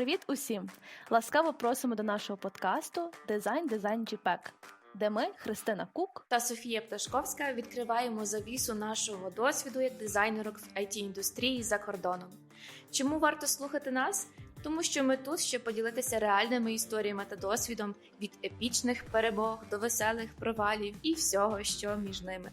Привіт усім! Ласкаво просимо до нашого подкасту Дизайн Дизайн JPEG, де ми, Христина Кук, та Софія Пташковська відкриваємо завісу нашого досвіду як дизайнерок в it індустрії за кордоном. Чому варто слухати нас? Тому що ми тут, щоб поділитися реальними історіями та досвідом від епічних перемог до веселих провалів і всього, що між ними.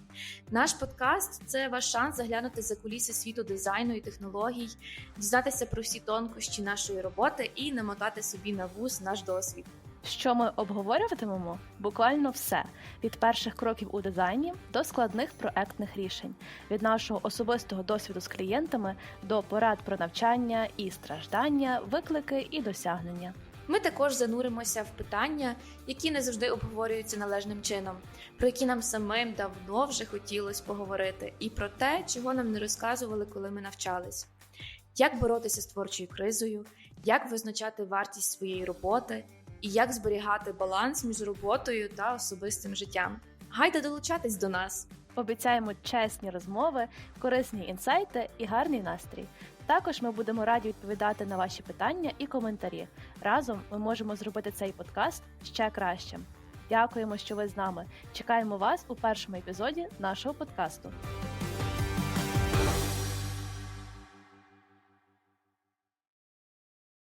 Наш подкаст це ваш шанс заглянути за куліси світу дизайну і технологій, дізнатися про всі тонкощі нашої роботи і намотати собі на вуз наш досвід. Що ми обговорюватимемо буквально все від перших кроків у дизайні до складних проектних рішень, від нашого особистого досвіду з клієнтами до порад про навчання і страждання, виклики і досягнення. Ми також зануримося в питання, які не завжди обговорюються належним чином, про які нам самим давно вже хотілося поговорити, і про те, чого нам не розказували, коли ми навчались. Як боротися з творчою кризою, як визначати вартість своєї роботи і як зберігати баланс між роботою та особистим життям. Гайда долучатись до нас! Обіцяємо чесні розмови, корисні інсайти і гарний настрій. Також ми будемо раді відповідати на ваші питання і коментарі. Разом ми можемо зробити цей подкаст ще кращим. Дякуємо, що ви з нами. Чекаємо вас у першому епізоді нашого подкасту.